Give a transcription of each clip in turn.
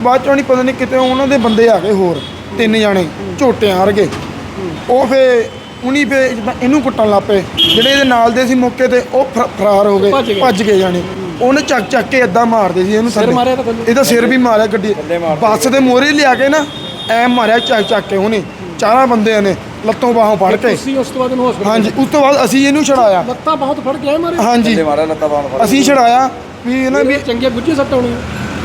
ਬਾਅਦ ਚੋਂ ਨਹੀਂ ਪਤਾ ਨਹੀਂ ਕਿਤੇ ਉਹਨਾਂ ਦੇ ਬੰਦੇ ਆ ਗਏ ਹੋਰ ਤਿੰਨ ਜਾਣੇ ਝੋਟਿਆਂ ਵਰਗੇ ਉਹ ਫੇ ਉਨੀ ਫੇ ਜਿੱਦਾਂ ਇਹਨੂੰ ਕੁੱਟਣ ਲੱਪੇ ਜਿਹੜੇ ਇਹਦੇ ਨਾਲ ਦੇ ਸੀ ਮੌਕੇ ਤੇ ਉਹ ਫਰ- ਫਰਾਰ ਹੋ ਭੱਜ ਗਏ। ਗਏ। ਭੱਜ ਗਏ ਜਾਣੇ। ਉਹਨੇ ਚੱਕ ਚੱਕ ਕੇ ਏਦਾਂ ਮਾਰਦੇ ਸੀ ਇਹਨੂੰ ਸਿਰ। ਮਾਰਿਆ ਤਾਂ ਥੱਲੇ? ਇਹਦਾ ਸਿਰ ਵੀ ਮਾਰਿਆ ਗੱਡੀ। ਬੱਸ ਦੇ ਮੋਰੇ ਲਿਆ ਕੇ ਨਾ ਐ ਮਾਰਿਆ ਚੱਕ ਚੱਕ ਕੇ ਉਹਨੇ। ਚਾਰਾਂ ਬੰਦਿਆਂ ਨੇ ਲੱਤੋਂ ਬਾਹੋਂ ਫੜ ਕੇ। ਤੁਸੀਂ ਉਸ ਤੋਂ ਬਾਅਦ ਇਹਨੂੰ ਹਸਪੀਟਲ ਹਾਂਜੀ ਉਸ ਤੋਂ ਬਾਅਦ ਅਸੀਂ ਇਹਨੂੰ ਛੜਾਇਆ ਲੱਤਾਂ ਬਹੁਤ ਫੜ ਕੇ ਆਏ ਮਾਰੇ ਹਾਂਜੀ। ਮਾਰਾ ਲੱਤਾਂ ਬਾਣ ਫੜ ਅਸੀਂ ਛੜਾਇਆ ਵੀ ਇਹਨਾਂ ਵੀ ਚੰਗੇ ਗੁੱਝੇ ਸੱਟ ਹੋਣੀ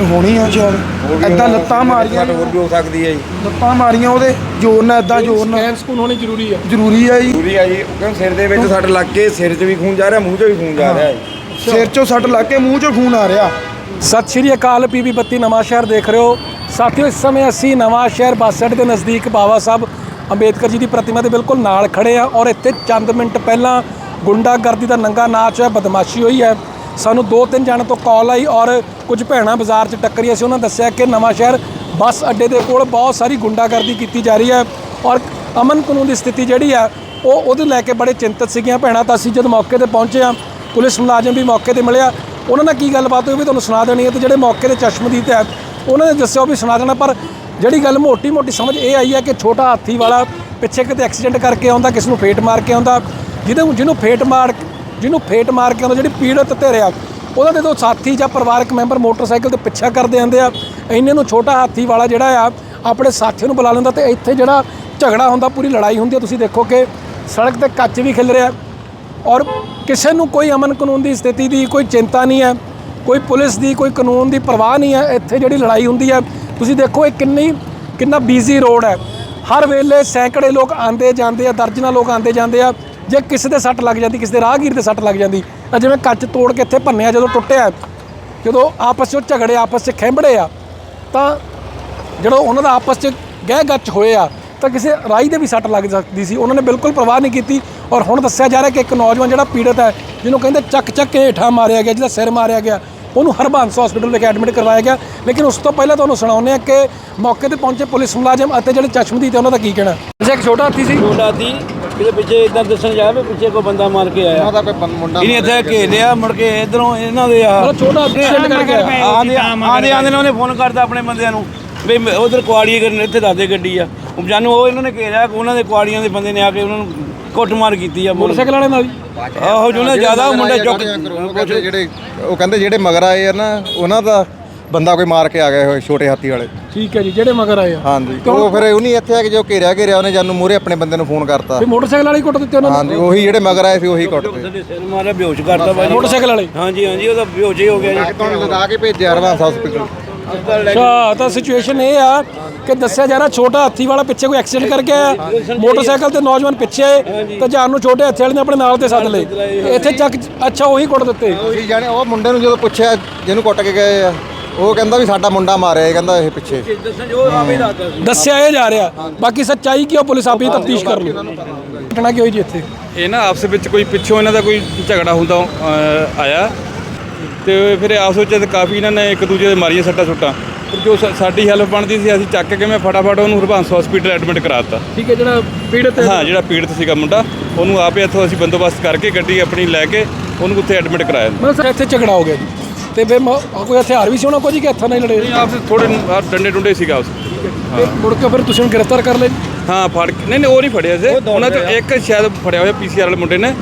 ਹੋਣੀ ਆ ਸ਼ਾਇਦ ਏਦਾਂ ਲੱਤਾਂ ਮਾਰੀਆਂ ਹੋਰ ਵੀ ਹੋ ਸਕਦੀ ਹੈ ਜੀ। ਲੱਤਾਂ ਮਾਰੀਆਂ ਉਹਦੇ ਜ਼ੋਰ ਨਾਲ ਏਦਾਂ ਜ਼ੋਰ ਨਾਲ। ਸਕੈਨ ਸਕੂਨ ਹੋਣੀ ਜ਼ਰੂਰੀ ਹੈ ਜ਼ਰੂਰੀ ਆ ਜੀ। ਪੂਰੀ ਆ ਜੀ ਕਿਉਂ ਸਿਰ ਦੇ ਵਿੱਚ ਸੱਟ ਲੱਗ ਕੇ ਸਿਰ 'ਚ ਵੀ ਖੂਨ ਜਾ ਰਿਹਾ ਮੂੰਹ 'ਚ ਵੀ ਖੂਨ ਜਾ ਰਿਹਾ ਜੀ। ਸਿਰ ਚੋਂ ਸੱਟ ਲੱਗ ਕੇ ਮੂੰਹ ਚੋਂ ਖੂਨ ਆ ਰਿਹਾ। ਸਤਿ ਸ਼੍ਰੀ ਅਕਾਲ ਪੀਬੀ ਬੱਤੀ ਨਵਾਂ ਸ਼ਹਿਰ ਦੇਖ ਰਹੇ ਹੋ। ਸਾਥੀਓ ਇਸ ਸਮੇਂ ਅਸੀਂ ਨਵਾਂ ਸ਼ਹਿਰ ਬੱਸ ਅੱਡੇ ਦੇ ਨਜ਼ਦੀਕ ਬਾਬਾ ਸਾਹਿਬ ਅੰਬੇਦਕਰ ਜੀ ਦੀ ਪ੍ਰਤਿਮਾ ਦੇ ਬਿਲਕੁਲ ਨਾਲ ਖੜੇ ਆ ਔਰ ਇੱਥੇ ਚੰਦ ਮਿੰਟ ਪਹਿਲਾਂ ਗੁੰਡਾਗਰਦੀ ਦਾ ਨੰਗਾ ਨਾਚ ਹੈ ਬਦਮਾਸ਼ੀ ਹੋਈ ਹੈ। ਸਾਨੂੰ ਦੋ ਤਿੰਨ ਜਣ ਤੋਂ ਕਾਲ ਆਈ ਔਰ ਕੁਝ ਭੈਣਾਂ ਬਾਜ਼ਾਰ 'ਚ ਟੱਕਰੀਆਂ ਸੀ ਉਹਨਾਂ ਦੱਸਿਆ ਕਿ ਨਵਾਂ ਸ਼ਹਿਰ ਬੱਸ ਅੱਡੇ ਦੇ ਕੋਲ ਬਹੁਤ ਸਾਰੀ ਗੁੰਡਾਗਰਦੀ ਕੀਤੀ ਜਾ ਰਹੀ ਹੈ ਔਰ ਅਮਨ ਕਾਨੂੰਨ ਦੀ ਸਥਿਤੀ ਜਿਹੜੀ ਆ, ਉਹ ਉਹਦੇ ਲੈ ਕੇ ਬੜੇ ਚਿੰਤਤ ਸੀਗੀਆਂ ਭੈਣਾਂ ਤਾਂ ਅਸੀਂ ਜਦ ਮੌਕੇ ਤੇ ਪਹੁੰਚੇ ਆ ਪੁਲਿਸ ਮੁਲਾਜ਼ਮ ਵੀ ਮੌਕੇ ਤੇ ਮਿਲਿਆ। ਉਹਨਾਂ ਨਾਲ ਕੀ ਗੱਲਬਾਤ ਹੋਈ ਵੀ ਤੁਹਾਨੂੰ ਸੁਣਾ ਦੇਣੀ ਹੈ ਤੇ ਜਿਹੜੇ ਮੌਕੇ ਤੇ ਚਸ਼ਮਦੀਦ ਹੈ, ਉਹਨਾਂ ਨੇ ਦੱਸਿਆ ਉਹ ਵੀ ਸੁਣਾ ਦੇਣਾ, ਪਰ ਜਿਹੜੀ ਗੱਲ ਮੋਟੀ ਮੋਟੀ ਸਮਝ ਇਹ ਆਈ ਹੈ ਕਿ ਛੋਟਾ ਹਾਥੀ ਵਾਲਾ ਪਿੱਛੇ ਕਿਤੇ ਐਕਸੀਡੈਂਟ ਕਰਕੇ ਆਉਂਦਾ, ਕਿਸ ਨੂੰ ਫੇਟ ਮਾਰ ਕੇ ਆਉਂਦਾ, ਜਿਹਦੇ ਜਿਹਨੂੰ ਫੇਟ ਮਾਰ ਜਿਹਨੂੰ ਫੇਟ ਮਾਰ ਕੇ ਆਉਂਦਾ ਜਿਹੜੀ ਪੀੜਤ ਧਿਰਿਆ ਉਹਦਾ ਜਦੋਂ ਸਾਥੀ ਜਾਂ ਪਰਿਵਾਰਕ ਮੈਂਬਰ ਮੋਟਰਸਾਈਕਲ ਤੇ ਪਿੱਛਾ ਕਰਦੇ ਆਂਦੇ ਆ। ਇੰਨੇ ਨੂੰ ਛੋਟਾ ਹਾਥੀ ਵਾਲਾ ਜਿਹੜਾ ਆ, ਆਪਣੇ ਸਾਥੀ ਨੂੰ ਬੁਲਾ ਲੈਂਦਾ ਤੇ ਇੱਥੇ ਜਿਹੜਾ ਝਗੜਾ ਹੁੰਦਾ, ਪੂਰੀ ਲੜਾਈ ਹੁੰਦੀ ਹੈ ਤੁਸੀਂ ਦੇਖੋ ਕਿ ਸੜਕ ਤੇ ਕੱਚ ਵੀ ਖਿਲ ਰਿਹਾ। ਔਰ ਕਿਸੇ ਨੂੰ ਕੋਈ ਅਮਨ ਕਾਨੂੰਨ ਦੀ ਸਥਿਤੀ ਦੀ ਕੋਈ ਚਿੰਤਾ ਨਹੀਂ ਹੈ, ਕੋਈ ਪੁਲਿਸ ਦੀ, ਕੋਈ ਕਾਨੂੰਨ ਦੀ ਪਰਵਾਹ ਨਹੀਂ ਹੈ। ਇੱਥੇ ਜਿਹੜੀ ਲੜਾਈ ਹੁੰਦੀ ਹੈ ਤੁਸੀਂ ਦੇਖੋ ਇਹ ਕਿੰਨੀ, ਕਿੰਨਾ ਬੀਜੀ ਰੋਡ ਹੈ। ਹਰ ਵੇਲੇ ਸੈਂਕੜੇ ਲੋਕ ਆਉਂਦੇ ਜਾਂਦੇ ਆ, ਦਰਜਨਾਂ ਲੋਕ ਆਉਂਦੇ ਜਾਂਦੇ ਆ। ਜੇ ਕਿਸੇ ਦੇ ਸੱਟ ਲੱਗ ਜਾਂਦੀ ਕਿਸੇ ਦੇ ਰਾਹਗੀਰ ਦੇ ਸੱਟ ਲੱਗ ਜਾਂਦੀ ਤਾਂ ਜਿਵੇਂ ਕੱਚ ਤੋੜ ਕੇ ਇੱਥੇ ਭੰਨਿਆ ਜਦੋਂ ਟੁੱਟਿਆ ਜਦੋਂ ਆਪਸ 'ਚ ਝਗੜੇ ਆਪਸ 'ਚ ਖੈਂਬੜੇ ਆ ਤਾਂ ਜਦੋਂ ਉਹਨਾਂ ਦਾ ਆਪਸ 'ਚ ਗਹਿ ਗੱਚ ਹੋਏ ਆ ਤਾਂ ਕਿਸੇ ਰਾਈ ਦੇ ਵੀ ਸੱਟ ਲੱਗ ਸਕਦੀ ਸੀ। ਉਹਨਾਂ ਨੇ ਬਿਲਕੁਲ ਪਰਵਾਹ ਨਹੀਂ ਕੀਤੀ ਔਰ ਹੁਣ ਦੱਸਿਆ ਜਾ ਰਿਹਾ ਕਿ ਇੱਕ ਨੌਜਵਾਨ ਜਿਹੜਾ ਪੀੜਤ ਹੈ ਜਿਹਨੂੰ ਕਹਿੰਦੇ ਚੱਕ ਚੱਕ ਕੇ ਹੇਠਾਂ ਮਾਰਿਆ ਗਿਆ ਜਿਹਦਾ ਸਿਰ ਮਾਰਿਆ ਗਿਆ ਉਹਨੂੰ ਹਰਬੰਸ ਹਸਪੀਟਲ ਵਿਖੇ ਐਡਮਿਟ ਕਰਵਾਇਆ ਗਿਆ। ਲੇਕਿਨ ਉਸ ਤੋਂ ਪਹਿਲਾਂ ਤੁਹਾਨੂੰ ਸੁਣਾਉਂਦੇ ਆ ਕਿ ਮੌਕੇ ਤੇ ਪਹੁੰਚੇ ਪੁਲਿਸ ਮੁਲਾਜ਼ਮ ਅਤੇ ਜਿਹੜੇ ਚਸ਼ਮਦੀਦ ਤੇ ਉਹਨਾਂ ਦਾ ਕੀ ਕਹਿਣਾ? ਅੱਛਾ ਇੱਕ ਛੋਟਾ ਹਾਥੀ ਸੀ। ਮੁੰਡਾ ਸੀ ਕਿਤੇ ਪਿੱਛੇ ਇਦਾਂ ਦੱਸਣ ਜਾ ਵੀ ਪਿੱਛੇ ਕੋਈ ਬੰਦਾ ਮਾਰ ਕੇ ਆਇਆ। ਉਹਦਾ ਕੋਈ ਮੁੰਡਾ ਇਹਨੇ ਇੱਥੇ ਘੇਰ ਲਿਆ ਮੁੜ ਕੇ ਇਧਰੋਂ ਇਹਨਾਂ ਦੇ ਆ। ਛੋਟਾ ਐਕਸੀਡੈਂਟ ਕਰਕੇ। ਆਂਦੇ ਆਂਦੇ ਆਂਦੇ ਨੇ ਉਹਨੇ ਫੋਨ ਕਰਤਾ ਆਪਣੇ ਬੰਦਿਆਂ ਨੂੰ ਵੀ ਉਧਰ ਕੁਆੜੀ ਕਰਨ ਇੱਥੇ ਦੱਸਦੇ ਗੱਡੀ ਆ। ਉਹ ਜਾਨੂੰ ਉਹ ਇਹਨਾਂ ਨੇ ਘੇਰਿਆ ਉਹਨਾਂ ਦੇ ਕੁਆੜੀਆਂ ਦੇ ਬੰਦੇ ਨੇ ਆ ਕੇ ਉਹਨਾਂ ਨੂੰ ਕੁੱਟਮਾਰ ਕੀਤੀ ਆ ਮੋਟਰਸਾਈਕਲ ਵਾਲੇ ਨਾਲ ਵੀ ਆਹੋ ਜਿਹਨਾਂ ਜ਼ਿਆਦਾ ਮੁੰਡੇ ਚੁੱਕ ਜਿਹੜੇ ਉਹ ਕਹਿੰਦੇ ਜਿਹੜੇ ਮਗਰ ਆਏ ਆ ਨਾ ਉਹਨਾਂ ਦਾ ਬੰਦਾ ਕੋਈ ਮਾਰ ਕੇ ਆ ਗਿਆ ਹੋਏ ਛੋਟੇ ਹਾਥੀ ਵਾਲੇ। ਠੀਕ ਹੈ ਜੀ ਜਿਹੜੇ ਮਗਰ ਆਏ ਆ। ਹਾਂਜੀ ਉਹ ਫਿਰ ਉਹਨੀ ਇੱਥੇ ਆ ਕੇ ਜੋ ਘੇਰਿਆ ਘੇਰਿਆ ਉਹਨੇ ਜਾਨੂੰ ਮੂਰੇ ਆਪਣੇ ਬੰਦੇ ਨੂੰ ਫੋਨ ਕਰਤਾ। ਵੀ ਮੋਟਰਸਾਈਕਲ ਵਾਲੇ ਕੁੱਟ ਦਿੱਤੇ ਉਹਨਾਂ ਨੂੰ? ਹਾਂਜੀ ਉਹੀ ਜਿਹੜੇ ਮਗਰ ਆਏ ਸੀ ਉਹੀ ਕੁੱਟਦੇ ਸਾਡੇ ਸਿਰ ਮਾਰਿਆ ਬੇਹੋਸ਼ ਕਰਤਾ ਬਾਈ। ਮੋਟਰਸਾਈਕਲ ਵਾਲੇ? ਹਾਂਜੀ ਹਾਂਜੀ ਉਹਦਾ ਬੇਹੋਸ਼ ਹੀ ਹੋ ਗਿਆ ਜੀ। ਤੁਹਾਨੂੰ ਲਗਾ ਕੇ ਭੇਜਿਆ ਰਵਾਂਸ ਹਸਪੀਟਲ ਅੱਛਾ ਤਾਂ ਸਿਚੁਏਸ਼ਨ ਇਹ ਆ ਕਿ ਦੱਸਿਆ ਜਾ ਰਿਹਾ ਛੋਟਾ ਹਾਥੀ ਵਾਲਾ ਪਿੱਛੇ ਕੋਈ ਐਕਸੀਡੈਂਟ ਕਰਕੇ ਆਇਆ। ਮੋਟਰਸਾਈਕਲ ਤੇ ਨੌਜਵਾਨ ਪਿੱਛੇ ਤੇ ਜਾਨ ਨੂੰ ਛੋਟੇ ਹਾਥੀ ਵਾਲੇ ਨੇ ਆਪਣੇ ਨਾਲ ਤੇ ਸੱਦ ਲਏ। ਇੱਥੇ ਚੱਕ ਅੱਛਾ ਉਹੀ ਕੁੱਟ ਦਿੱਤੇ। ਜਾਣੇ ਉਹ ਮੁੰਡੇ ਨੂੰ ਜਦੋਂ ਪੁੱਛਿਆ ਜਿਹਨੂੰ ਕੁੱਟ ਕੇ ਗਏ ਆ ਉਹ ਕਹਿੰਦਾ ਵੀ ਸਾਡਾ ਮੁੰਡਾ ਮਾਰਿਆ ਇਹ ਕਹਿੰਦਾ ਇਹ ਪਿੱਛੇ। ਦੱਸਣ ਜੋ ਆਪੇ ਦੱਸਦਾ ਸੀ। ਦੱਸਿਆ ਇਹ ਜਾ ਰਿਹਾ। ਬਾਕੀ ਸੱਚਾਈ ਕੀ ਉਹ ਪੁਲਿਸ ਆਪੀ ਤਫਤੀਸ਼ ਕਰ ਲੂ ਘਟਨਾ ਕੀ ਹੋਈ ਜੀ ਇੱਥੇ? ਇਹ ਨਾ ਆਪਸ ਵਿੱਚ ਕੋਈ ਪਿੱਛੋਂ ਇਹਨਾਂ ਦਾ ਕੋਈ ਝਗੜਾ ਹੁੰਦਾ ਆਇਆ। ਤੇ ਫਿਰ ਆਪਸ ਵਿੱਚ ਕਾਫੀ ਇਹਨਾਂ ਨੇ ਇੱਕ ਦੂਜੇ ਦੇ ਮਾਰੀਆਂ ਸੱਟਾਂ ਸੁੱਟਾਂ। ਪਰ ਜੋ ਸਾਡੀ ਹੈਲਪ ਬਣਦੀ ਸੀ ਅਸੀਂ ਚੱਕ ਕੇ ਮੈਂ ਫਟਾਫਟ ਉਹਨੂੰ ਹਰਬੰਸ ਹਸਪੀਟਲ ਐਡਮਿਟ ਕਰਾ ਦਿੱਤਾ ਠੀਕ ਹੈ ਜਿਹੜਾ ਪੀੜਤ ਹਾਂ। ਜਿਹੜਾ ਪੀੜਤ ਸੀਗਾ ਮੁੰਡਾ ਉਹਨੂੰ ਆਪੇ ਇੱਥੋਂ ਅਸੀਂ ਬੰਦੋਬਸਤ ਕਰਕੇ ਗੱਡੀ ਆਪਣੀ ਲੈ ਕੇ ਉਹਨੂੰ ਉੱਥੇ ਐਡਮਿਟ ਕਰਾਇਆ। ਮਤਲਬ ਸਰ ਇੱਥੇ ਝਗੜਾ ਹੋ ਗਿਆ ਜੀ। ਤੇ ਫਿਰ ਮ- ਕੋਈ ਹਥਿਆਰ ਵੀ ਸੀ ਉਹਨਾਂ ਕੋਲ ਜੀ ਕਿ ਹੱਥਾਂ ਨਾਲ ਹੀ ਲੜੇ? ਆਪਸ ਥੋੜੇ ਡੰਡੇ ਡੁੰਡੇ ਸੀਗਾ ਉਸ ਤੇ। ਮੁੜ ਕੇ ਫਿਰ ਤੁਸੀਂ ਉਹਨੂੰ ਗ੍ਰਿਫਤਾਰ ਕਰ ਲਏ? ਹਾਂ ਫੜ ਕੇ ਨਹੀਂ ਨਹੀਂ ਉਹ ਨਹੀਂ ਫੜਿਆ ਸੀ। ਉਹਨਾਂ ਚੋਂ ਇੱਕ ਸ਼ਾਇਦ ਫੜਿਆ ਹੋਇਆ ਪੀਸੀਆਰ ਵਾਲੇ ਮੁੰਡੇ ਨੇ।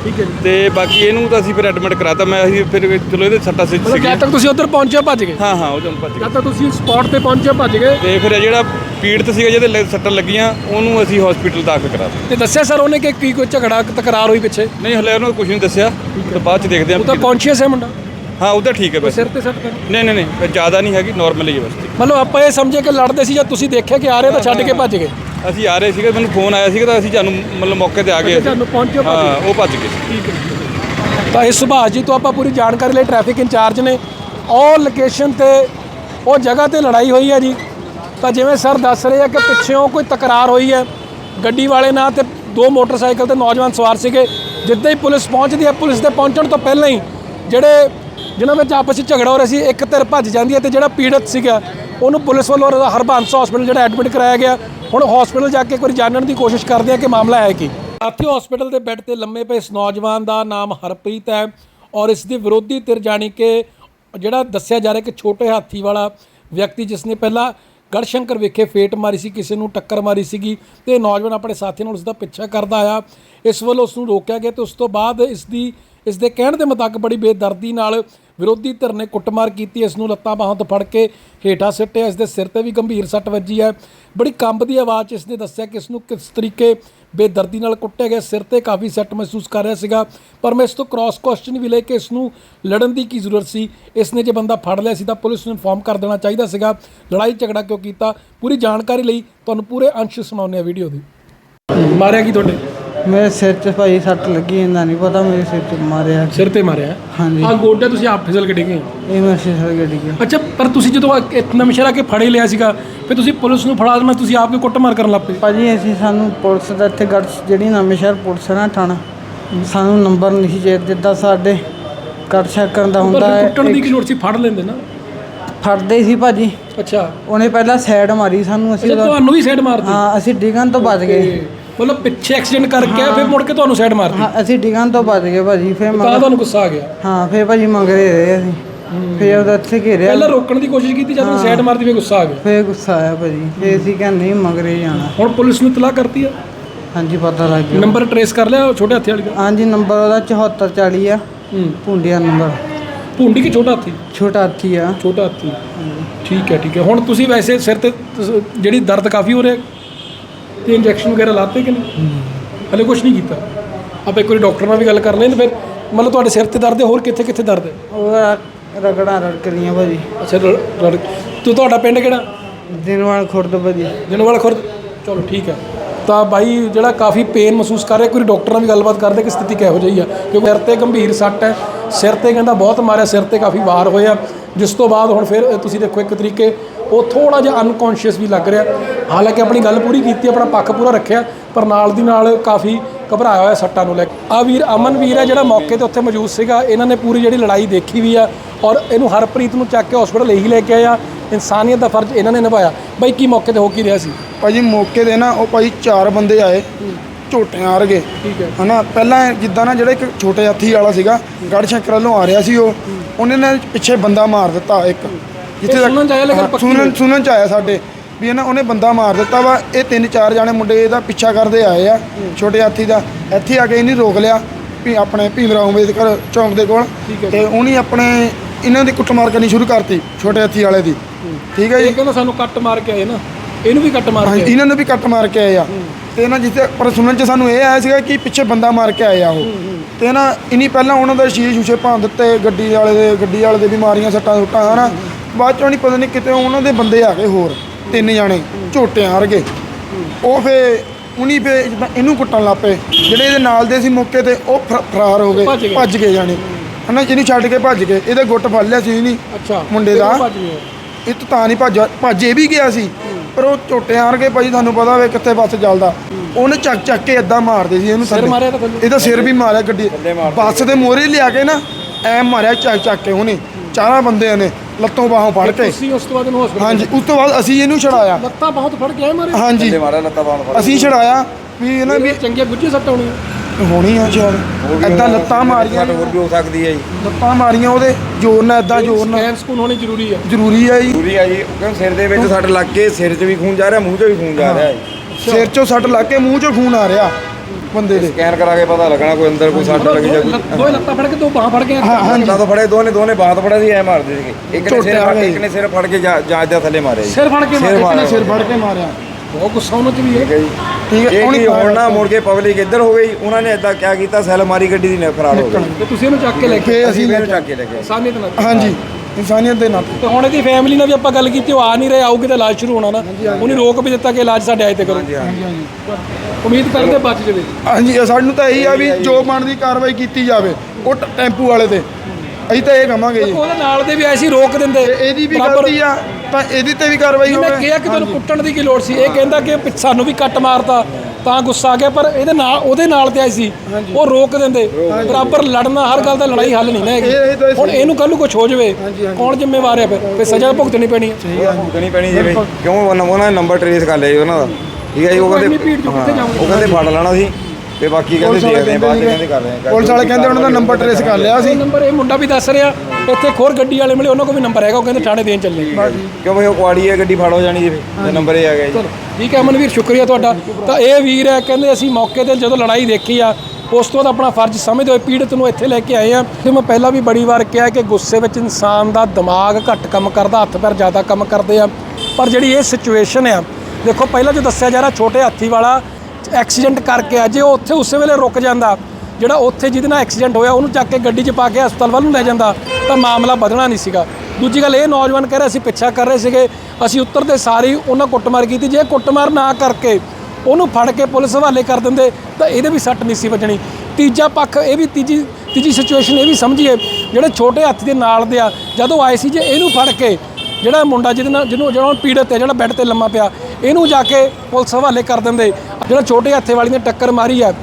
ਤੇ ਬਾਕੀ ਇਹਨੂੰ ਤਾਂ ਅਸੀਂ ਫਿਰ ਐਡਮਿਟ ਕਰਾਤਾ। ਮੈਂ ਅਸੀਂ ਫਿਰ ਚਲੋ ਇਹਦੇ ਸੱਟਾਂ ਸੀ ਮਤਲਬ ਜਦ ਤੱਕ ਤੁਸੀਂ ਉੱਧਰ ਪਹੁੰਚੇ ਭੱਜ ਗਏ? ਹਾਂ ਹਾਂ ਉਹ ਜਨ ਭੱਜ ਗਿਆ ਜਦ ਤੱਕ ਤੁਸੀਂ ਸਪੌਟ ਤੇ ਪਹੁੰਚੇ ਭੱਜ ਗਏ? ਤੇ ਫਿਰ ਇਹ ਜਿਹੜਾ ਪੀੜਤ ਸੀਗਾ ਜਿਹਦੇ ਲ- ਸੱਟਾਂ ਲੱਗੀਆਂ ਉਹਨੂੰ ਅਸੀਂ ਹਸਪੀਟਲ ਦਾਖਲ ਕਰਾ ਦਿੱਤਾ ਤੇ ਦੱਸਿਆ ਸਰ ਉਹਨੇ ਕਿ ਕੀ ਕੋਈ ਝਗੜਾ ਤਕਰਾਰ ਹੋਈ ਪਿੱਛੇ? ਨਹੀਂ ਹਲੇ ਉਹਨੂੰ ਕੁਝ ਨਹੀਂ ਦੱਸਿਆ। ਤੇ ਬਾਅਦ ਚ ਦੇਖਦੇ ਉਹ ਤਾਂ ਕੌਨਸ਼ੀਅਸ ਹੈ ਮੁੰਡਾ? ਹਾਂ ਉਹਦਾ ਠੀਕ ਹੈ ਬਸ। ਸਿਰ ਤੇ ਸੱਟ ਕਰ ਨਹੀਂ? ਨਹੀਂ ਨਹੀਂ ਜ਼ਿਆਦਾ ਨਹੀਂ ਹੈਗੀ ਨਾਰਮਲ ਹੀ ਹੈ ਬਸ ਮਤਲਬ ਆਪਾਂ ਇਹ ਸਮਝੇ ਕਿ ਲੜਦੇ ਸੀ ਜਾਂ ਤੁਸੀਂ ਦੇਖਿਆ ਕਿ ਆ ਰਹੇ ਤਾਂ ਛੱਡ ਕੇ ਭੱਜ ਗਏ? ਅਸੀਂ ਆ ਰਹੇ ਸੀਗੇ ਮੈਨੂੰ ਫੋਨ ਆਇਆ ਸੀਗਾ ਤਾਂ ਅਸੀਂ ਤੁਹਾਨੂੰ ਮਤਲਬ ਮੌਕੇ ਤੇ ਆ ਗਏ ਤੁਹਾਨੂੰ ਪਹੁੰਚੇ ਭੱਜ ਹਾਂ ਉਹ ਭੱਜ ਗਏ। ਠੀਕ ਹੈ। ਤਾਂ ਇਸ ਸੁਭਾਸ਼ ਜੀ ਤੋਂ ਆਪਾਂ ਪੂਰੀ ਜਾਣਕਾਰੀ ਲਈ ਟ੍ਰੈਫਿਕ ਇੰਚਾਰਜ ਨੇ। ਉਹ ਲੋਕੇਸ਼ਨ ਤੇ ਉਹ ਜਗ੍ਹਾ ਤੇ ਲੜਾਈ ਹੋਈ ਹੈ ਜੀ। ਤਾਂ ਜਿਵੇਂ ਸਰ ਦੱਸ ਰਹੇ ਆ ਕਿ ਪਿੱਛੇੋਂ ਕੋਈ ਤਕਰਾਰ ਹੋਈ ਹੈ। ਗੱਡੀ ਵਾਲੇ ਨਾਲ ਤੇ ਦੋ ਮੋਟਰਸਾਈਕਲ ਤੇ ਨੌਜਵਾਨ ਸਵਾਰ ਸੀਗੇ। ਜਿੱਦਾਂ ਹੀ ਪੁਲਿਸ ਪਹੁੰਚਦੀ ਹੈ ਪੁਲਿਸ ਦੇ ਪਹੁੰਚਣ ਤੋਂ ਪਹਿਲਾਂ ਹੀ ਜਿਹੜੇ ਜਿਨ੍ਹਾਂ ਵਿੱਚ ਆਪਸ ਵਿੱਚ ਝਗੜਾ ਹੋ ਰਿਹਾ ਸੀ, ਇੱਕ ਧਿਰ ਭੱਜ ਜਾਂਦੀ ਹੈ ਤੇ ਜਿਹੜਾ ਪੀੜਤ ਸੀਗਾ, ਉਹਨੂੰ ਪੁਲਿਸ ਵੱਲੋਂ ਹਰਬੰਸ ਹਸਪੀਟਲ ਜਿਹੜਾ ਐਡਮਿਟ ਕਰਾਇਆ ਗਿਆ। ਹੁਣ ਹਸਪੀਟਲ ਜਾ ਕੇ ਇੱਕ ਵਾਰੀ ਜਾਣਨ ਦੀ ਕੋਸ਼ਿਸ਼ ਕਰਦੇ ਆ ਕਿ ਮਾਮਲਾ ਹੈ ਕੀ। ਸਾਥੀਓ ਹਸਪੀਟਲ ਦੇ ਬੈੱਡ ਤੇ ਲੰਮੇ ਪਏ ਇਸ ਨੌਜਵਾਨ ਦਾ ਨਾਮ ਹਰਪ੍ਰੀਤ ਹੈ ਔਰ ਇਸ ਦੀ ਵਿਰੋਧੀ ਧਿਰ ਜਾਣੀ ਕਿ ਜਿਹੜਾ ਦੱਸਿਆ ਜਾ ਰਿਹਾ ਕਿ ਛੋਟੇ ਹਾਥੀ ਵਾਲਾ ਵਿਅਕਤੀ ਜਿਸ ਨੇ ਪਹਿਲਾਂ ਗੜਸ਼ੰਕਰ ਵਿਖੇ ਫੇਟ ਮਾਰੀ ਸੀ, ਕਿਸੇ ਨੂੰ ਟੱਕਰ ਮਾਰੀ ਸੀਗੀ ਤੇ ਨੌਜਵਾਨ ਆਪਣੇ ਸਾਥੀ ਨਾਲ ਉਸ ਦਾ ਪਿੱਛਾ ਕਰਦਾ ਆਇਆ। ਇਸ ਵੱਲੋਂ ਉਸ ਨੂੰ ਰੋਕਿਆ ਗਿਆ ਤੇ ਉਸ ਤੋਂ ਬਾਅਦ ਇਸ ਦੀ, ਇਸ ਦੇ ਕਹਿਣ ਦੇ ਮੁਤਾਬਕ ਬੜੀ ਬੇਦਰਦੀ ਨਾਲ ਵਿਰੋਧੀ ਧਿਰ ਨੇ ਕੁੱਟਮਾਰ ਕੀਤੀ, ਇਸ ਨੂੰ ਲੱਤਾਂ ਬਾਹਾਂ ਤੋਂ ਫੜ ਕੇ ਹੇਠਾਂ ਸਿੱਟਿਆ, ਇਸ ਦੇ ਸਿਰ ਤੇ ਵੀ ਗੰਭੀਰ ਸੱਟ ਵੱਜੀ ਹੈ। ਬੜੀ ਕੰਬ ਦੀ ਆਵਾਜ਼ 'ਚ ਇਸ ਨੇ ਦੱਸਿਆ ਕਿ ਇਸ ਨੂੰ ਕਿਸ ਤਰੀਕੇ ਬੇਦਰਦੀ ਨਾਲ ਕੁੱਟਿਆ ਗਿਆ, ਸਿਰ ਤੇ ਕਾਫੀ ਸੱਟ ਮਹਿਸੂਸ ਕਰ ਰਿਹਾ ਸੀਗਾ, ਪਰ ਮੈਂ ਇਸ ਤੋਂ ਕ੍ਰਾਸ ਕੁਐਸਚਨ ਵੀ ਲੈ ਕੇ ਇਸ ਨੂੰ ਲੜਨ ਦੀ ਕੀ ਜ਼ਰੂਰਤ ਸੀ? ਇਸ ਨੇ ਜੇ ਬੰਦਾ ਫੜ ਲਿਆ ਸੀ ਤਾਂ ਪੁਲਿਸ ਨੂੰ ਇਨਫੋਰਮ ਕਰ ਦੇਣਾ ਚਾਹੀਦਾ ਸੀਗਾ। ਲੜਾਈ ਝਗੜਾ ਕਿਉਂ ਕੀਤਾ? ਪੂਰੀ ਜਾਣਕਾਰੀ ਲਈ ਤੁਹਾਨੂੰ ਪੂਰੇ ਅੰਸ਼ ਸੁਣਾਉਂਦੇ ਆ ਵੀਡੀਓ ਦੀ। ਮਾਰਿਆ ਕੀ ਤੁਹਾਡੇ? ਮੇਰੇ ਸਿਰ 'ਚ ਭਾਈ ਸੱਟ ਲੱਗੀ ਇੰਨਾ ਨਹੀਂ ਪਤਾ ਮੇਰੇ ਸਿਰ 'ਚ ਮਾਰਿਆ। ਸਿਰ ਤੇ ਮਾਰਿਆ? ਹਾਂਜੀ। ਆ ਗੋਡਾ ਤੁਸੀਂ ਆਪ ਫਿਸਲ ਕੇ ਡਿੱਗੇ ਇਹ ਮੈਂ ਸਿਰ ਗੱਡੀ ਗਿਆ ਅੱਛਾ ਪਰ ਤੁਸੀਂ ਜਦੋਂ ਨਮਸ਼ਰਾ ਕੇ ਫੜੇ ਲਿਆ ਸੀਗਾ ਫਿਰ ਤੁਸੀਂ ਪੁਲਿਸ ਨੂੰ ਫੜਾ ਦੇਣਾ ਤੁਸੀਂ ਆਪ ਕਿਉਂ ਕੁੱਟਮਾਰ ਕਰਨ ਲੱਗ ਪਏ? ਭਾਜੀ ਅਸੀਂ ਸਾਨੂੰ ਪੁਲਿਸ ਦਾ ਇੱਥੇ ਗੜ ਜਿਹੜੀ ਨਵੇਂ ਸ਼ਹਿਰ ਪੁਲਿਸ ਹੈ ਨਾ ਥਾਣਾ ਸਾਨੂੰ ਨੰਬਰ ਨਹੀਂ ਜੇ ਜਿੱਦਾਂ ਸਾਡੇ। ਗੜ ਛੱਕਣ ਦਾ ਪਰ ਹੁੰਦਾ ਫਿਰ ਹੈ ਕੁੱਟਣ ਦੀ ਕੀ ਲੋੜ ਸੀ? ਫੜ ਲੈਂਦੇ ਨਾ। ਫੜਦੇ ਸੀ ਭਾਜੀ। ਅੱਛਾ। ਉਹਨੇ ਪਹਿਲਾਂ ਸਾਈਡ ਮਾਰੀ ਸਾਨੂੰ ਅਸੀਂ ਅੱਛਾ ਉਹਦਾ- ਤੁਹਾਨੂੰ ਵੀ ਸਾਈਡ ਮਾਰਦੀ ਹਾਂ ਅਸੀਂ ਡਿਗਣ ਤੋਂ ਬਚ ਗਏ। ਮਤਲਬ ਪਿੱਛੇ ਐਕਸੀਡੈਂਟ ਕਰਕੇ ਫਿਰ ਮੁੜ ਕੇ ਤੁਹਾਨੂੰ ਸਾਈਡ ਮਾਰਦੀ ਹਾਂ ਅਸੀਂ ਡਿਗਣ ਤੋਂ ਬਚ ਗਏ ਭਾਜੀ ਫਿਰ ਤਾਂ ਮਗਰ ਤੁਹਾਨੂੰ ਗੁੱਸਾ ਆ ਗਿਆ। ਹਾਂ ਫਿਰ ਭਾਜੀ ਮੰਗਰੇ ਰਹੇ ਅਸੀਂ। ਫਿਰ ਉਹਦਾ ਇੱਥੇ ਘੇਰਿਆ। ਪਹਿਲਾਂ ਰੋਕਣ ਦੀ ਕੋਸ਼ਿਸ਼ ਕੀਤੀ ਜਦ ਸਾਈਡ ਮਾਰਦੀ ਫਿਰ ਗੁੱਸਾ ਆ ਗਿਆ। ਫਿਰ ਗੁੱਸਾ ਆਇਆ ਭਾਜੀ। ਫਿਰ ਅਸੀਂ ਕਹਿੰਦੇ ਨਹੀਂ ਮੰਗਰੇ ਜਾਣਾ। ਹੁਣ ਪੁਲਿਸ ਨੂੰ ਇਤਲਾਹ ਕਰਤੀ ਆ? ਹਾਂਜੀ ਪਤਾ ਲੱਗ ਗਿਆ। ਨੰਬਰ ਟਰੇਸ ਕਰ ਲਿਆ ਛੋਟੇ ਹੱਥੀ ਵਾਲੀ ਦਾ? ਹਾਂਜੀ ਨੰਬਰ ਉਹਦਾ 7440 ਆ। ਹੂੰ। ਪੁੰਡਿਆ ਨੰਬਰ। ਭੁੰਡੀ ਕਿ ਛੋਟਾ ਹੱਥੀ? ਛੋਟਾ ਹਾਥੀ ਆ। ਛੋਟਾ ਹੱਥੀ। ਠੀਕ ਹੈ ਠੀਕ ਹੈ। ਹੁਣ ਤੁਸੀਂ ਵੈਸੇ ਸਿਰ ਤੇ ਤੁਸ- ਜਿਹੜੀ ਦਰਦ ਕਾਫੀ ਹੋ ਰਿਹਾ ਤੇ ਇੰਜੈਕਸ਼ਨ ਵਗੈਰਾ ਲਾਤੇ ਕਿ ਨਹੀਂ? ਹਲੇ ਕੁਝ ਨਹੀਂ ਕੀਤਾ। ਆਪਾਂ ਇੱਕ ਵਾਰੀ ਡਾਕਟਰ ਨਾਲ ਵੀ ਗੱਲ ਕਰ ਲੈਂਦੇ ਫਿਰ ਮਤਲਬ ਤੁਹਾਡੇ ਸਿਰ ਤੇ ਦਰਦ ਹੈ ਹੋਰ ਕਿੱਥੇ ਕਿੱਥੇ ਦਰਦ ਹੈ? ਰਗੜਾ ਰੜਕ ਲੀਆਂ ਭਾਜੀ। ਅੱਛਾ ਰ- ਰ- ਤੂੰ ਤੁਹਾਡਾ ਪਿੰਡ ਕਿਹੜਾ? ਦਿਨਵਾਲ ਖੁਰਦ ਭਾਜੀ। ਜਨਵਾਲ ਖੁਰਦ। ਚਲੋ ਠੀਕ ਹੈ। ਤਾਂ ਬਾਈ ਜਿਹੜਾ ਕਾਫੀ ਪੇਨ ਮਹਿਸੂਸ ਕਰ ਰਿਹਾ ਕੋਈ ਡਾਕਟਰ ਨਾਲ ਵੀ ਗੱਲਬਾਤ ਕਰਦੇ ਕਿ ਸਥਿਤੀ ਕਿਹੋ ਜਿਹੀ ਆ। ਕਿਉਂਕਿ ਸਿਰ ਤੇ ਗੰਭੀਰ ਸੱਟ ਹੈ। ਸਿਰ ਤੇ ਕਹਿੰਦਾ ਬਹੁਤ ਮਾਰਿਆ ਸਿਰ ਤੇ ਕਾਫੀ ਵਾਰ ਹੋਇਆ। ਜਿਸ ਤੋਂ ਬਾਅਦ ਹੁਣ ਫਿਰ ਤੁਸੀਂ ਦੇਖੋ ਇੱਕ ਤਰੀਕੇ, ਉਹ ਥੋੜਾ ਜਿਹਾ ਅਨਕੌਂਸ਼ੀਅਸ ਵੀ ਲੱਗ ਰਿਹਾ। ਹਾਲਾਂਕਿ ਆਪਣੀ ਗੱਲ ਪੂਰੀ ਕੀਤੀ, ਆਪਣਾ ਪੱਖ ਪੂਰਾ ਰੱਖਿਆ, ਪਰ ਨਾਲ ਦੀ ਨਾਲ ਕਾਫੀ ਘਬਰਾਇਆ ਹੋਇਆ ਸੱਟਾਂ ਨੂੰ ਲੈ ਕੇ। ਆ ਵੀਰ, ਅਮਨ ਵੀਰ ਹੈ ਜਿਹੜਾ ਮੌਕੇ ਤੇ ਉੱਥੇ ਮੌਜੂਦ ਸੀਗਾ, ਇਹਨਾਂ ਨੇ ਪੂਰੀ ਜਿਹੜੀ ਲੜਾਈ ਦੇਖੀ ਵੀ ਆ ਔਰ ਇਹਨੂੰ ਹਰਪ੍ਰੀਤ ਨੂੰ ਚੱਕ ਕੇ ਹਸਪੀਟਲ ਇਹੀ ਲੈ ਕੇ ਆਇਆ। ਇਨਸਾਨੀਅਤ ਦਾ ਫਰਜ਼ ਇਹਨਾਂ ਨੇ ਨਿਭਾਇਆ। ਬਾਈ, ਕੀ ਮੌਕੇ ਤੇ ਹੋ ਕੀ ਰਿਹਾ ਸੀ? ਭਾਜੀ, ਮੌਕੇ 'ਤੇ ਨਾ ਉਹ ਭਾਜੀ ਚਾਰ ਬੰਦੇ ਆਏ। ਝੋਟਿਆਂ ਵਰਗੇ ਠੀਕ ਹੈ। ਹਨਾ ਪਹਿਲਾਂ ਜਿੱਦਾਂ ਨਾ ਜਿਹੜਾ ਇੱਕ ਛੋਟੇ ਹਾਥੀ ਵਾਲਾ ਸੀਗਾ ਗੜ ਸ਼ੰਕਰ ਵੱਲੋਂ ਆ ਰਿਹਾ ਸੀ ਉਹ ਉਹਨੇ ਨਾ ਪਿੱਛੇ ਬੰਦਾ ਮਾਰ ਦਿੱਤਾ ਇੱਕ। ਇਹ ਸੁਣਨ 'ਚ ਆਇਆ ਲੇਕਿਨ ਪੱਕੀ ਸੁਣਨ। ਸੁਣਨ ਚ ਆਇਆ ਸਾਡੇ ਵੀ ਇਹਨਾਂ ਉਹਨੇ ਬੰਦਾ ਮਾਰ ਦਿੱਤਾ ਵਾ ਇਹ ਤਿੰਨ ਚਾਰ ਜਾਣੇ ਮੁੰਡੇ ਇਹਦਾ ਪਿੱਛਾ ਕਰਦੇ ਆਏ ਆ ਛੋਟੇ ਹਾਥੀ ਦਾ। ਇੱਥੇ ਆ ਕੇ ਇਹਨੇ ਰੋਕ ਲਿਆ ਵੀ ਆਪਣੇ ਭੀਮਰਾਓ ਅੰਬੇਦਕਰ ਚੌਂਕ ਦੇ ਕੋਲ। ਤੇ ਉਹਨੇ ਆਪਣੇ ਇਹਨਾਂ ਦੀ ਕੁੱਟਮਾਰ ਕਰਨੀ ਸ਼ੁਰੂ ਕਰਤੀ ਛੋਟੇ ਹਾਥੀ ਵਾਲੇ ਦੀ। ਠੀਕ ਹੈ ਜੀ? ਇਹ ਕਹਿੰਦਾ ਸਾਨੂੰ ਕੱਟ ਮਾਰ ਕੇ ਆਏ ਨਾ। ਇਹਨੂੰ ਵੀ ਕੱਟ ਮਾਰ ਕੇ ਆਏ। ਇਹਨਾਂ ਨੇ ਵੀ ਕੱਟ ਮਾਰ ਕੇ ਆਏ ਆ। ਤੇ ਨਾ ਜਿੱਥੇ ਪਰ ਸੁਣਨ ਚ ਸਾਨੂੰ ਇਹ ਆਇਆ ਸੀਗਾ ਕਿ ਪਿੱਛੇ ਬੰਦਾ ਮਾਰ ਕੇ ਆਏ ਆ ਉਹ ਤੇ ਨਾ ਇਨੀ ਪਹਿਲਾਂ ਉਹਨਾਂ ਦੇ ਸ਼ੀਸ਼ੇ ਸ਼ੂਸ਼ੇ ਭੰਨ ਦਿੱਤੇ ਗੱਡੀ ਵਾਲੇ ਦੇ ਗੱਡੀ ਵਾਲੇ ਦੇ ਵੀ ਮਾਰੀਆਂ ਸੱਟਾਂ ਸੁੱਟਾਂ ਹਨਾ। ਬਾਅਦ ਚੋਂ ਨਹੀਂ ਪਤਾ ਨਹੀਂ ਕਿਤੇ ਉਹਨਾਂ ਦੇ ਬੰਦੇ ਆ ਗਏ ਹੋਰ ਤਿੰਨ ਜਾਣੇ ਝੋਟਿਆਂ ਵਰਗੇ ਉਹ ਫੇ ਉਨੀ ਫੇ ਜਿੱਦਾਂ ਇਹਨੂੰ ਕੁੱਟਣ ਲੱਪੇ ਜਿਹੜੇ ਇਹਦੇ ਨਾਲ ਦੇ ਸੀ ਮੌਕੇ ਤੇ ਉਹ ਫਰ- ਫਰਾਰ ਹੋ ਗਏ ਭੱਜ ਗਏ। ਭੱਜ ਗਏ ਜਾਣੇ। ਹਨਾ ਜਿਹਨੂੰ ਛੱਡ ਕੇ ਭੱਜ ਗਏ। ਇਹਦੇ ਗੁੱਟ ਫੜ ਲਿਆ ਸੀ ਨਹੀਂ ਅੱਛਾ ਮੁੰਡੇ ਦਾ। ਭੱਜ ਗਏ। ਇਹ ਤਾਂ ਤਾਂ ਨਹੀਂ ਭੱਜ ਇਹ ਵੀ ਗਿਆ ਸੀ। ਪਰ ਉਹ ਝੋਟਿਆਂ ਵਰਗੇ ਭਾਈ ਤੁਹਾਨੂੰ ਪਤਾ ਵੇ ਕਿੱਥੇ ਬੱਸ ਚੱਲਦਾ। ਉਹਨੇ ਚੱਕ ਚੱਕ ਕੇ ਏਦਾਂ ਮਾਰਦੇ ਸੀ ਇਹਨੂੰ ਸਿਰ। ਮਾਰਿਆ ਤਾਂ। ਇਹਦਾ ਸਿਰ ਵੀ ਮਾਰਿਆ ਗੱਡੀ। ਬੱਸ ਦੇ ਮੋਰੇ ਲਿਆ ਕੇ ਨਾ ਐ ਮਾਰਿਆ ਚੱਕ ਚੱਕ ਕੇ ਉਹਨੇ। ਚਾਰਾਂ ਬੰਦਿਆਂ ਨੇ ਲੱਤੋਂ ਬਾਹੋਂ ਫੜ ਕੇ। ਤੁਸੀਂ ਉਸ ਤੋਂ ਬਾਅਦ ਇਹਨੂੰ ਹਸਪੀਟਲ ਹਾਂਜੀ ਉਸ ਤੋਂ ਬਾਅਦ ਅਸੀਂ ਇਹਨੂੰ ਛੜਾਇਆ ਲੱਤਾਂ ਬਹੁਤ ਫੜ ਕੇ ਆਏ ਮਾਰੇ। ਹਾਂਜੀ। ਮਾਰਿਆ ਲੱਤਾਂ ਬਾਣ ਅਸੀਂ ਛੜਾਇਆ ਵੀ ਇਹਨਾਂ ਵੀ ਚੰਗੀਆਂ ਗੁੱਝੇ ਸੱਟ ਹੋਣੀ ਹੋਣੀ ਆ ਸ਼ਾਇਦ ਏਦਾਂ ਲੱਤਾਂ ਮਾਰੀਆਂ ਹੋਰ ਵੀ ਹੋ ਸਕਦੀ ਹੈ ਜੀ। ਲੱਤਾਂ ਮਾਰੀਆਂ ਉਹਦੇ ਜ਼ੋਰ ਨਾਲ ਏਦਾਂ ਜ਼ੋਰ ਨਾਲ। ਸਕੈਨ ਸਕੂਨ ਹੋਣੀ ਜ਼ਰੂਰੀ ਹੈ ਜ਼ਰੂਰੀ ਹੈ ਜੀ। ਪੂਰੀ ਆ ਜੀ। ਕਿਉਂ ਸਿਰ ਦੇ ਵਿੱਚ ਸੱਟ ਲੱਗ ਕੇ ਸਿਰ 'ਚ ਵੀ ਖੂਨ ਜਾ ਰਿਹਾ ਮੂੰਹ 'ਚ ਵੀ ਖੂਨ ਜਾ ਰਿਹਾ ਹੈ। ਸਿਰ ਚੋਂ ਸੱਟ ਲੱਗ ਕੇ ਮੂੰਹ ਚੋਂ ਖੂਨ ਆ ਰਿਹਾ ਬੰਦੇ ਦੇ। ਸਕੈਨ ਕਰਾ ਕੇ ਪਤਾ ਲੱਗਣਾ ਕੋਈ ਅੰਦਰ ਕੋਈ ਸੱਟ ਲੱਗੀ ਜਾਂ ਕੋਈ ਦੋ ਲੱਤਾਂ ਫੜ ਕੇ ਦੋ ਬਾਹਾਂ ਫੜ ਕੇ ਹਾਂ ਲੱਤਾਂ ਤੋਂ ਫੜੇ ਦੋਨੇ ਦੋਨੇ ਬਾਤ ਫੜਿਆ ਸੀ ਐ ਮਾਰਦੇ ਸੀਗੇ। ਇੱਕ ਨੇ ਸਿਰ ਆ ਫੜ ਗਏ। ਇੱਕ ਨੇ ਸਿਰ ਫੜ ਕੇ ਜਾ ਜਾ ਦੇ ਥੱਲੇ ਮਾਰਿਆ ਜੀ। ਸਿਰ ਫੜ ਕੇ ਸਿਰ ਮਾਰੇ। ਇੱਕ ਨੇ ਮਾਰਿਆ ਸਿਰ ਫੜ ਕੇ ਮਾਰਿਆ। ਬਹੁਤ ਗੁੱਸਾ ਉਹਨਾਂ ਚ ਵੀ ਹੈ। ਠੀਕ ਹੈ ਜੀ। ਠੀਕ ਹੈ ਕੀ ਹੁਣ ਨਾ ਮੁੜ ਕੇ ਪਬਲਿਕ ਇੱਧਰ ਹੋ ਗਈ ਉਹਨਾਂ ਨੇ ਇਦਾਂ ਕਿਆ ਕੀਤਾ ਸੈਲ ਮਾਰੀ ਗੱਡੀ ਦੀ ਨੇ ਫਰਾਰ ਹੋ ਗਈ ਤੇ ਤੁਸੀਂ ਇਹਨੂੰ ਚੱਕ ਕੇ ਲੈ ਕੇ ਫੇ ਅਸੀਂ ਇਹਨੂੰ ਚੱਕ ਕੇ ਲੈ ਗਏ ਇਨਸਾਨੀਅਤ ਨਾਲ। ਹਾਂਜੀ। ਇਨਸਾਨੀਅਤ ਦੇ ਨਾਤੇ ਤੇ ਹੁਣ ਇਹਦੀ ਫੈਮਿਲੀ ਨਾਲ ਵੀ ਆਪਾਂ ਗੱਲ ਕੀਤੀ ਉਹ ਆ ਨਹੀਂ ਰਹੇ ਆਊਗੀ ਤਾਂ ਇਲਾਜ ਸ਼ੁਰੂ ਹੋਣਾ ਨਾ। ਉਹਨੇ ਰੋਕ ਵੀ ਦਿੱਤਾ ਕਿ ਇਲਾਜ ਸਾਡੇ ਆਏ ਤੇ ਕਰੋ। ਹਾਂਜੀ ਹਾਂਜੀ। ਉਮੀਦ ਕਰਦੇ ਬਚ ਜਵੇ। ਹਾਂਜੀ ਸਾਨੂੰ ਤਾਂ ਇਹੀ ਆ ਵੀ ਜੋ ਬਣਦੀ ਕਾਰਵਾਈ ਕੀਤੀ ਜਾਵੇ ਉਹ ਟ- ਟੈਂਪੂ ਵਾਲੇ ਤੇ। ਅਸੀਂ ਤਾਂ ਇਹ ਕਹਾਂਗੇ ਜੀ। ਉਹਦੇ ਨਾਲ ਦੇ ਵੀ ਐਸੀ ਰੋਕ ਦਿੰਦੇ। ਤੇ ਇਹਦੀ ਵੀ ਬਰਾਬਰ- ਗਲਤੀ ਆ। ਤਾਂ ਇਹਦੀ ਤੇ ਵੀ ਕਾਰਵਾਈ ਹੋਵੇ। ਕਿਹਾ ਕਿ ਤੈਨੂੰ ਕੁੱਟਣ ਦੀ ਕੀ ਲੋੜ ਸੀ। ਇਹ ਕਹਿੰਦਾ ਕਿ ਪਿੱਛ- ਸਾਨੂੰ ਵੀ ਕੱਟ ਮਾਰਤਾ ਤਾਂ ਗੁੱਸਾ ਆ ਗਿਆ ਪਰ ਇਹਦੇ ਨਾਲ ਉਹਦੇ ਨਾਲ ਤੇ ਆਈ ਸੀ। ਉਹ ਰੋਕ ਦਿੰਦੇ। ਬਰਾਬਰ ਲੜਨਾ ਹਰ ਗੱਲ ਦਾ ਲੜਾਈ ਹੱਲ ਨਹੀਂ ਨਾ ਇਹ- ਇਹ ਤਾਂ ਹੈਗੀ ਹੁਣ ਇਹਨੂੰ ਕੱਲ ਨੂੰ ਕੁਝ ਹੋ ਜਾਵੇ। ਕੌਣ ਜ਼ਿੰਮੇਵਾਰ ਹੈ ਫਿਰ? ਫਿਰ ਸਜ਼ਾ ਭੁਗਤਣੀ ਪੈਣੀ ਹੈ। ਭੁਗਤਣੀ ਪੈਣੀ ਜਿਵੇਂ ਕਿਉਂ? ਉਹਨਾਂ ਉਹਨਾਂ ਨੇ ਨੰਬਰ ਟ੍ਰੇਸ ਕਰ ਲਿਆ ਜੀ ਉਹਨਾਂ ਦਾ। ਠੀਕ ਹੈ ਜੀ ਉਹ ਕਹਿੰਦੇ ਭੀੜ 'ਚ ਕਿੱਥੇ ਹਾਂ, ਜਾਊਂਗੇ? ਉਹ ਕਹਿੰਦੇ ਫੜ ਲੈਣਾ ਸੀ। ਤੇ ਬਾਕੀ ਕਹਿੰਦੇ ਪੁਲਿਸ ਵਾਲੇ ਦੇਖਦੇ ਆ ਬਾਅਦ ਚ ਕਹਿੰਦੇ ਕਹਿੰਦੇ ਕਰ ਰਹੇ ਆ ਪੁਲਿਸ ਵਾਲੇ ਕਹਿੰਦੇ ਉਹਨਾਂ ਦਾ ਨੰਬਰ ਟ੍ਰੇਸ ਕਰ ਲਿਆ ਸੀ। ਨੰਬਰ ਇਹ ਮੁੰਡਾ ਵੀ ਦੱਸ ਰਿਹਾ ਇੱਥੇ ਇੱਕ ਹੋਰ ਗੱਡੀ ਵਾਲੇ ਮਿਲੇ ਉਹਨਾਂ ਕੋਲ ਵੀ ਨੰਬਰ ਹੈਗਾ ਉਹ ਕਹਿੰਦੇ ਥਾਣੇ ਦੇਣ ਚੱਲੇ। ਕਿਉਂ ਬਈ ਉਹ ਕੁਆੜੀ ਹੈ ਗੱਡੀ ਫੜ ਹੋ ਜਾਣੀ ਜੀ ਤੇ ਨੰਬਰ ਇਹ ਆ ਗਿਆ ਜੀ। ਚਲੋ ਠੀਕ ਹੈ ਅਮਨਵੀਰ ਸ਼ੁਕਰੀਆ ਤੁਹਾਡਾ। ਤਾਂ ਇਹ ਵੀਰ ਹੈ ਕਹਿੰਦੇ ਅਸੀਂ ਮੌਕੇ ਤੇ ਜਦੋਂ ਲੜਾਈ ਦੇਖੀ ਆ ਉਸ ਤੋਂ ਬਾਅਦ ਆਪਣਾ ਫਰਜ਼ ਸਮਝਦੇ ਹੋਏ ਪੀੜਤ ਨੂੰ ਇੱਥੇ ਲੈ ਕੇ ਆਏ ਆ। ਤੇ ਮੈਂ ਪਹਿਲਾਂ ਵੀ ਬੜੀ ਵਾਰ ਕਿਹਾ ਕਿ ਗੁੱਸੇ ਵਿੱਚ ਇਨਸਾਨ ਦਾ ਦਿਮਾਗ ਘੱਟ ਕੰਮ ਕਰਦਾ ਹੱਥ ਪੈਰ ਜ਼ਿਆਦਾ ਕੰਮ ਕਰਦੇ ਆ। ਪਰ ਜਿਹੜੀ ਇਹ ਸਿਚੁਏਸ਼ਨ ਆ ਦੇਖੋ ਪਹਿਲਾਂ ਜੋ ਦੱਸਿਆ ਜਾ ਰਿਹਾ ਛੋਟੇ ਹਾਥੀ ਵਾਲਾ ਐਕਸੀਡੈਂਟ ਕਰਕੇ ਆ, ਜੇ ਉਹ ਉੱਥੇ ਉਸੇ ਵੇਲੇ ਰੁਕ ਜਾਂਦਾ, ਜਿਹੜਾ ਉੱਥੇ ਜਿਹਦੇ ਨਾਲ ਐਕਸੀਡੈਂਟ ਹੋਇਆ, ਉਹਨੂੰ ਚੱਕ ਕੇ ਗੱਡੀ 'ਚ ਪਾ ਕੇ ਹਸਪਤਾਲ ਵੱਲ ਨੂੰ ਲੈ ਜਾਂਦਾ, ਤਾਂ ਮਾਮਲਾ ਵਧਣਾ ਨਹੀਂ ਸੀਗਾ। ਦੂਜੀ ਗੱਲ ਇਹ, ਨੌਜਵਾਨ ਕਹਿ ਰਿਹਾ ਅਸੀਂ ਪਿੱਛਾ ਕਰ ਰਹੇ ਸੀਗੇ, ਅਸੀਂ ਉੱਤਰਦੇ ਸਾਰੀ ਉਹਨਾਂ ਕੁੱਟਮਾਰ ਕੀਤੀ, ਜੇ ਕੁੱਟਮਾਰ ਨਾ ਕਰਕੇ ਉਹਨੂੰ ਫੜ ਕੇ ਪੁਲਿਸ ਹਵਾਲੇ ਕਰ ਦਿੰਦੇ, ਤਾਂ ਇਹਦੇ ਵੀ ਸੱਟ ਨਹੀਂ ਸੀ ਵੱਜਣੀ। ਤੀਜਾ ਪੱਖ ਇਹ ਵੀ, ਤੀਜੀ ਤੀਜੀ ਸਿਚੁਏਸ਼ਨ ਇਹ ਵੀ ਸਮਝੀਏ, ਜਿਹੜੇ ਛੋਟੇ ਹੱਥ ਦੇ ਨਾਲ ਦੇ ਆ, ਜਦੋਂ ਆਏ ਸੀ, ਜੇ ਇਹਨੂੰ ਫੜ ਕੇ, ਜਿਹੜਾ ਮੁੰਡਾ ਜਿਹਦੇ ਨਾਲ, ਜਿਹਨੂੰ, ਜਿਹੜਾ ਹੁਣ ਪੀੜਤ ਹੈ, ਜਿਹੜਾ ਬੈੱਡ ਤੇ ਲੰਮਾ ਪਿਆ ਇਹਨੂੰ ਜਾ ਕੇ ਪੁਲਿਸ ਹਵਾਲੇ ਕਰ ਦਿੰਦੇ। ਜਿਹੜਾ ਛੋਟੇ ਹੱਥੇ ਵਾਲੀ ਨੇ ਟੱਕਰ ਮਾਰੀ ਆ,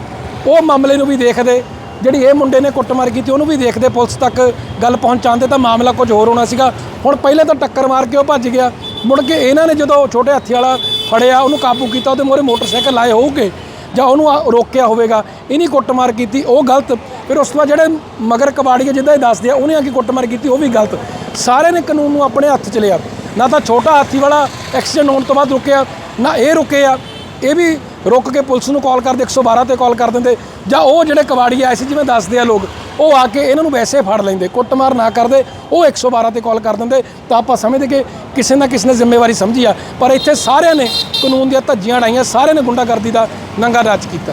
ਉਹ ਮਾਮਲੇ ਨੂੰ ਵੀ ਦੇਖਦੇ। ਜਿਹੜੀ ਇਹ ਮੁੰਡੇ ਨੇ ਕੁੱਟਮਾਰ ਕੀਤੀ, ਉਹਨੂੰ ਵੀ ਦੇਖਦੇ ਪੁਲਿਸ ਤੱਕ ਗੱਲ ਪਹੁੰਚਾਉਂਦੇ ਤਾਂ ਮਾਮਲਾ ਕੁਝ ਹੋਰ ਹੋਣਾ ਸੀਗਾ। ਹੁਣ ਪਹਿਲਾਂ ਤਾਂ ਟੱਕਰ ਮਾਰ ਕੇ ਉਹ ਭੱਜ ਗਿਆ। ਮੁੜ ਕੇ ਇਹਨਾਂ ਨੇ ਜਦੋਂ ਛੋਟੇ ਹਾਥੀ ਵਾਲਾ ਫੜਿਆ, ਉਹਨੂੰ ਕਾਬੂ ਕੀਤਾ, ਉਹਦੇ ਮੋਰੇ ਮੋਟਰਸਾਈਕਲ ਲਾਏ ਹੋਊਗੇ, ਜਾਂ ਉਹਨੂੰ ਰੋਕਿਆ ਹੋਵੇਗਾ। ਇਹਨੀ ਕੁੱਟਮਾਰ ਕੀਤੀ, ਉਹ ਗਲਤ ਫਿਰ ਉਸ ਤੋਂ ਬਾਅਦ ਜਿਹੜੇ ਮਗਰ ਕਬਾੜੀਏ ਜਿੱਦਾਂ ਇਹ ਦੱਸਦੇ ਆ, ਉਹਨੇ ਆ ਕੇ ਕੁੱਟਮਾਰ ਕੀਤੀ, ਉਹ ਵੀ ਗਲਤ। ਸਾਰੇ ਨੇ ਕਾਨੂੰਨ ਨੂੰ ਆਪਣੇ ਹੱਥ 'ਚ ਲਿਆ। ਨਾ ਤਾਂ ਛੋਟਾ ਹਾਥੀ ਵਾਲਾ ਐਕਸੀਡੈਂਟ ਹੋਣ ਤੋਂ ਬਾਅਦ ਰੁਕਿਆ, ਨਾ ਇਹ ਰੁਕੇ ਆ। ਇਹ ਵੀ ਰੁਕ ਕੇ ਪੁਲਿਸ ਨੂੰ ਕਾਲ ਕਰਦੇ 112 ਤੇ ਕਾਲ ਕਰ ਦਿੰਦੇ। ਜਾਂ ਉਹ ਜਿਹੜੇ ਕਬਾੜੀ ਆਏ ਸੀ, ਜਿਵੇਂ ਦੱਸਦੇ ਆ ਲੋਕ, ਉਹ ਆ ਕੇ ਇਹਨਾਂ ਨੂੰ ਵੈਸੇ ਫੜ ਲੈਂਦੇ, ਕੁੱਟਮਾਰ ਨਾ ਕਰਦੇ, ਉਹ 112 ਤੇ ਕਾਲ ਕਰ ਦਿੰਦੇ। ਤਾਂ ਆਪਾਂ ਸਮਝਦੇ ਕਿ ਕਿਸੇ ਨਾ ਕਿਸੇ ਨੇ ਜ਼ਿੰਮੇਵਾਰੀ ਸਮਝੀ ਆ, ਪਰ ਇੱਥੇ ਸਾਰਿਆਂ ਨੇ ਕਾਨੂੰਨ ਦੀਆਂ ਧੱਜੀਆਂ ਉਡਾਈਆਂ, ਸਾਰਿਆਂ ਨੇ ਗੁੰਡਾਗਰਦੀ ਦਾ ਨੰਗਾ ਨਾਚ ਕੀਤਾ।